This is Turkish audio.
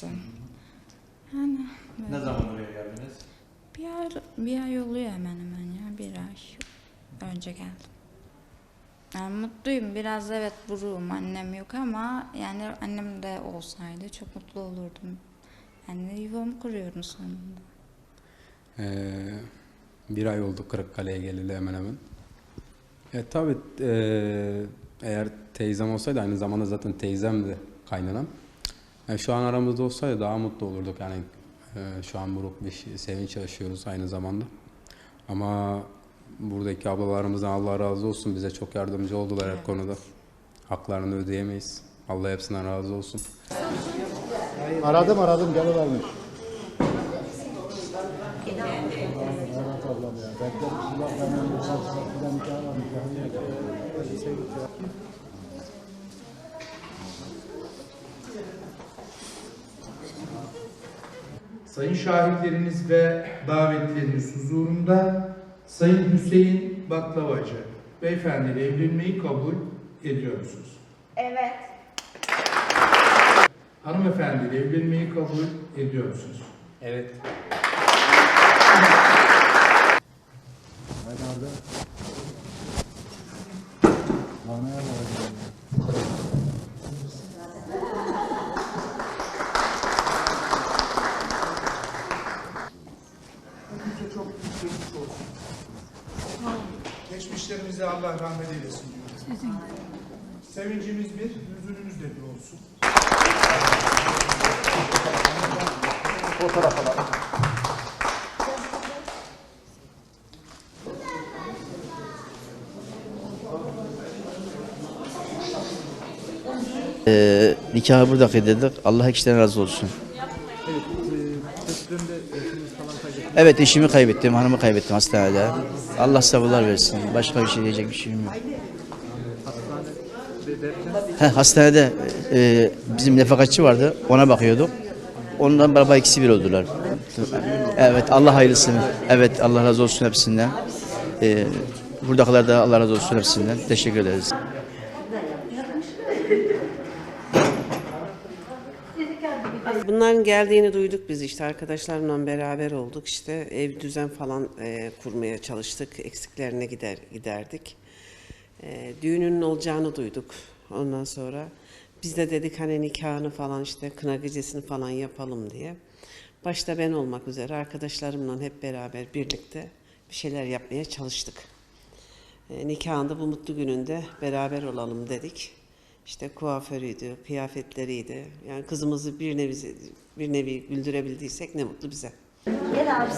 çıktım. Yani Ne zaman buraya geldiniz? bir ay, bir ay oluyor hemen hemen ya. Bir ay önce geldim. Yani mutluyum. Biraz evet buruğum. Annem yok ama yani annem de olsaydı çok mutlu olurdum. Yani yuvamı kuruyorum sonunda. Ee, bir ay oldu Kırıkkale'ye geleli hemen hemen. E tabi eğer teyzem olsaydı aynı zamanda zaten teyzem de kaynanam. Yani şu an aramızda olsaydı daha mutlu olurduk yani e, şu an buruk bir şey, sevinç yaşıyoruz aynı zamanda. Ama buradaki ablalarımızdan Allah razı olsun bize çok yardımcı oldular her konuda. Haklarını ödeyemeyiz. Allah hepsinden razı olsun. Aradım aradım gelivermiş. Evet ablam ya. Beklerim Allah benden bir saat bir nikah var nikahını yapıyor. Sayın şahitleriniz ve davetleriniz huzurunda Sayın Hüseyin Baklavacı beyefendiyle evlenmeyi kabul ediyor musunuz? Evet. Hanımefendiyle evlenmeyi kabul ediyor musunuz? Evet. Haydi Arda. Lanaya var. Geçmişlerimize Allah rahmet eylesin diyoruz. Sevincimiz bir, hüzünümüz de bir olsun. Ee, nikahı burada kıydık. Allah ikisinden razı olsun. Evet eşimi kaybettim, hanımı kaybettim hastanede. Allah sabırlar versin. Başka bir şey diyecek bir şeyim yok. He, hastanede e, bizim nefakatçi vardı. Ona bakıyorduk. Ondan beraber ikisi bir oldular. Evet Allah hayırlısını. Evet Allah razı olsun hepsinden. Ee, buradakiler de Allah razı olsun hepsinden. Teşekkür ederiz. Bunların geldiğini duyduk biz işte arkadaşlarımla beraber olduk işte ev düzen falan e, kurmaya çalıştık eksiklerine gider giderdik. E, düğünün olacağını duyduk ondan sonra biz de dedik hani nikahını falan işte kına gecesini falan yapalım diye. Başta ben olmak üzere arkadaşlarımla hep beraber birlikte bir şeyler yapmaya çalıştık. E, nikahında bu mutlu gününde beraber olalım dedik. İşte kuaförüydü, kıyafetleriydi. Yani kızımızı bir nevi bir nevi güldürebildiysek ne mutlu bize. Gel abi.